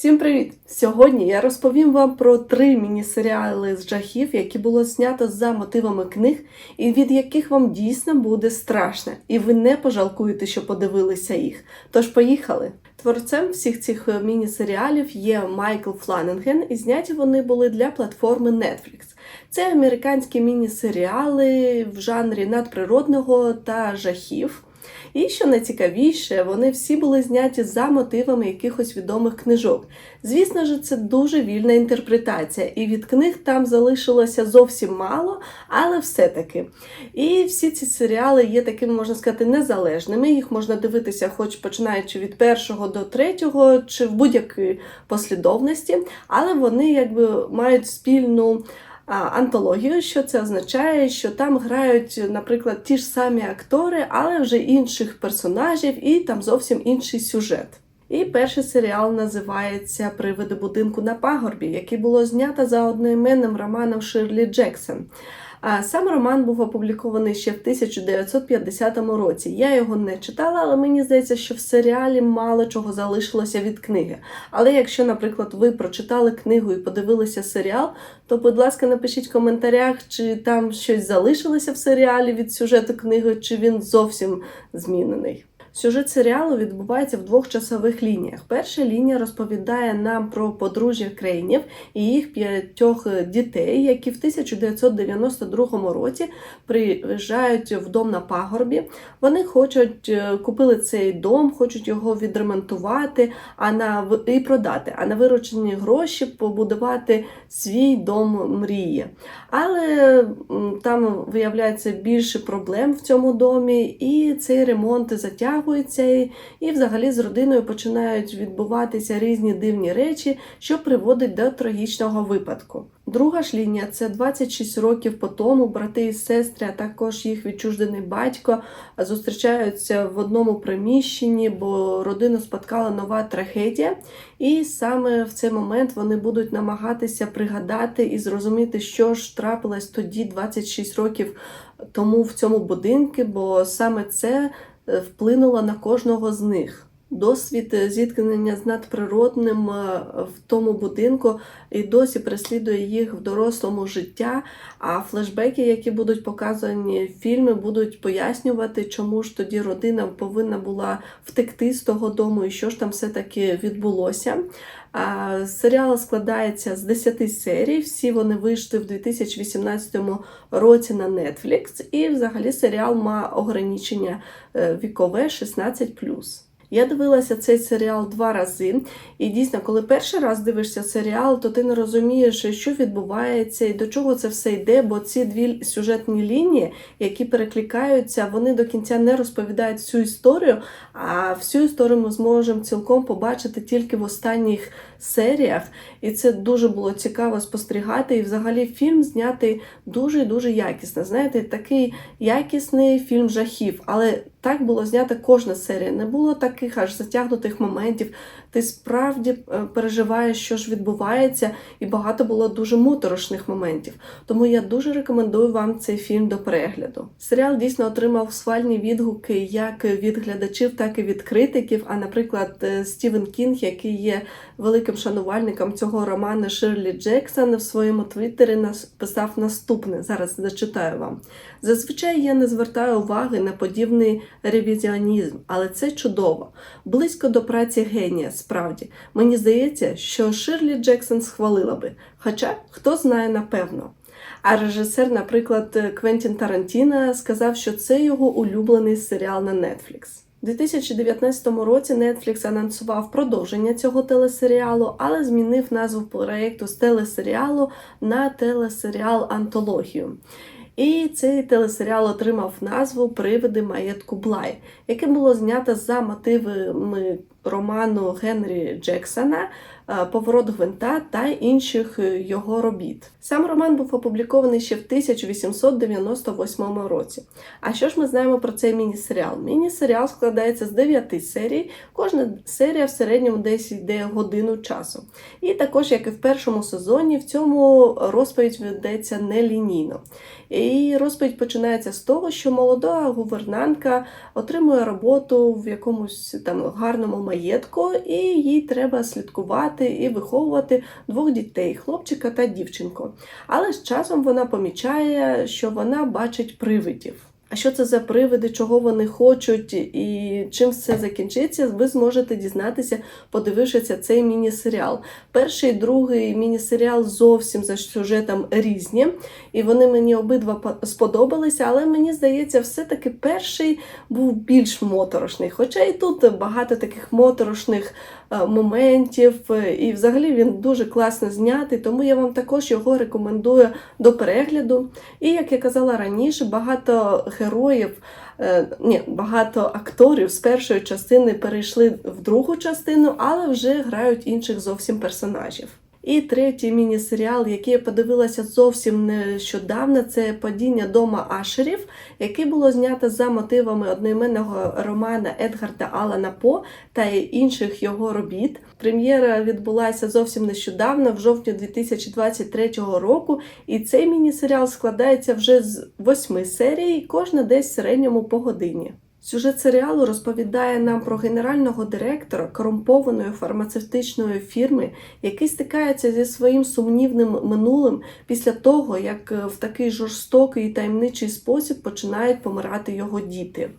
Всім привіт! Сьогодні я розповім вам про три міні-серіали з жахів, які було знято за мотивами книг, і від яких вам дійсно буде страшно, і ви не пожалкуєте, що подивилися їх. Тож поїхали! Творцем всіх цих е, міні-серіалів є Майкл Фланенген, і зняті вони були для платформи Netflix. Це американські міні-серіали в жанрі надприродного та жахів. І що найцікавіше, вони всі були зняті за мотивами якихось відомих книжок. Звісно ж, це дуже вільна інтерпретація, і від книг там залишилося зовсім мало, але все-таки. І всі ці серіали є такими, можна сказати, незалежними. Їх можна дивитися, хоч починаючи від першого до третього, чи в будь-якій послідовності, але вони якби мають спільну антологію. Що це означає? Що там грають, наприклад, ті ж самі актори, але вже інших персонажів, і там зовсім інший сюжет. І перший серіал називається Привиди будинку на пагорбі, який було знято за одноіменним романом Ширлі Джексон. А сам роман був опублікований ще в 1950 році. Я його не читала, але мені здається, що в серіалі мало чого залишилося від книги. Але якщо, наприклад, ви прочитали книгу і подивилися серіал, то, будь ласка, напишіть в коментарях, чи там щось залишилося в серіалі від сюжету книги, чи він зовсім змінений. Сюжет серіалу відбувається в двох часових лініях. Перша лінія розповідає нам про подружжя Крейнів і їх п'ятьох дітей, які в 1992 році приїжджають в дом на пагорбі. Вони хочуть е, купили цей дом, хочуть його відремонтувати, а на і продати, а на виручені гроші побудувати свій дом мрії. Але там виявляється більше проблем в цьому домі, і цей ремонт затягується, і, і взагалі з родиною починають відбуватися різні дивні речі, що приводить до трагічного випадку. Друга ж лінія це 26 років по тому брати і сестри, а також їх відчуждений батько зустрічаються в одному приміщенні, бо родину споткала нова трагедія. І саме в цей момент вони будуть намагатися пригадати і зрозуміти, що ж трапилось тоді, 26 років тому в цьому будинку, бо саме це вплинуло на кожного з них. Досвід е, зіткнення з надприродним е, в тому будинку і досі переслідує їх в дорослому життя. А флешбеки, які будуть показані в фільмі, будуть пояснювати, чому ж тоді родина повинна була втекти з того дому і що ж там все-таки відбулося. Серіал складається з 10 серій. Всі вони вийшли в 2018 році на Netflix. І взагалі серіал має ограничення е, вікове 16+. Я дивилася цей серіал два рази, і дійсно, коли перший раз дивишся серіал, то ти не розумієш, що відбувається і до чого це все йде, бо ці дві сюжетні лінії, які перекликаються, вони до кінця не розповідають всю історію, а всю історію ми зможемо цілком побачити тільки в останніх серіях. І це дуже було цікаво спостерігати. І взагалі фільм знятий дуже дуже якісно. Знаєте, такий якісний фільм жахів, але так було знята кожна серія. Не було таких аж затягнутих моментів. Ти справді е, переживаєш, що ж відбувається, і багато було дуже моторошних моментів. Тому я дуже рекомендую вам цей фільм до перегляду. Серіал дійсно отримав схвальні відгуки як від глядачів, так і від критиків. А, наприклад, е, Стівен Кінг, який є великим шанувальником цього роману Ширлі Джексон, в своєму твіттері написав наступне. Зараз зачитаю вам. Зазвичай я не звертаю уваги на подібний ревізіонізм, але це чудово. Близько до праці генія, справді. Мені здається, що Ширлі Джексон схвалила би. Хоча хто знає напевно. А режисер, наприклад, Квентін Тарантіно сказав, що це його улюблений серіал на Netflix. У 2019 році Netflix анонсував продовження цього телесеріалу, але змінив назву проєкту з телесеріалу на телесеріал Антологію. І цей телесеріал отримав назву Привиди маєтку Блай, яке було знято за мотивами роману Генрі Джексона е, Поворот Гвинта та інших е, його робіт. Сам роман був опублікований ще в 1898 році. А що ж ми знаємо про цей міні-серіал? Міні-серіал складається з 9 серій, кожна серія в середньому десь йде годину часу. І також, як і в першому сезоні, в цьому розповідь ведеться нелінійно. І розповідь починається з того, що молода гувернантка отримує роботу в якомусь там гарному маєтку, і їй треба слідкувати і виховувати двох дітей хлопчика та дівчинку. Але з часом вона помічає, що вона бачить привидів. А що це за привиди, чого вони хочуть і чим все закінчиться, ви зможете дізнатися, подивившися цей міні-серіал. Перший і другий міні-серіал зовсім за сюжетом різні, і вони мені обидва сподобалися, але мені здається, все-таки перший був більш моторошний. Хоча і тут багато таких моторошних моментів, е, і взагалі він дуже класно знятий, тому я вам також його рекомендую до перегляду. І як я казала раніше, багато героїв, е, ні, багато акторів з першої частини перейшли в другу частину, але вже грають інших зовсім персонажів. І третій міні-серіал, який я подивилася зовсім нещодавно, це падіння дома Ашерів, який було знято за мотивами одноіменного романа Едгарда Алана По та інших його робіт. Прем'єра відбулася зовсім нещодавно, в жовтні 2023 року, і цей міні-серіал складається вже з восьми серій, кожна десь в середньому по годині. Сюжет серіалу розповідає нам про генерального директора корумпованої фармацевтичної фірми, який стикається зі своїм сумнівним минулим після того, як е, в такий жорстокий і таємничий спосіб починають помирати його діти.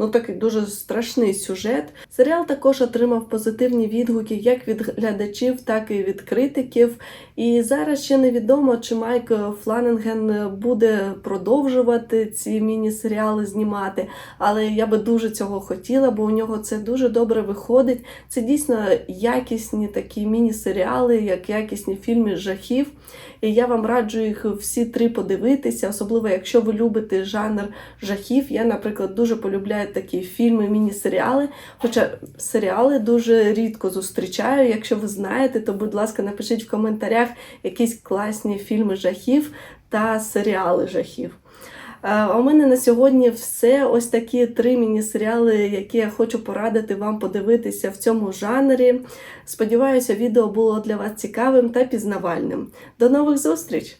Ну такий дуже страшний сюжет. Серіал також отримав позитивні відгуки як від глядачів, так і від критиків. І зараз ще невідомо, чи Майк Фланенген буде продовжувати ці міні-серіали знімати. Але я би дуже цього хотіла, бо у нього це дуже добре виходить. Це дійсно якісні такі міні-серіали, як якісні фільми жахів. І я вам раджу їх всі три подивитися, особливо якщо ви любите жанр жахів. Я, наприклад, дуже полюбляю такі фільми, міні-серіали. Хоча серіали дуже рідко зустрічаю. Якщо ви знаєте, то будь ласка, напишіть в коментарях якісь класні фільми жахів та серіали жахів. Е, у мене на сьогодні все. Ось такі три міні-серіали, які я хочу порадити вам подивитися в цьому жанрі. Сподіваюся, відео було для вас цікавим та пізнавальним. До нових зустріч!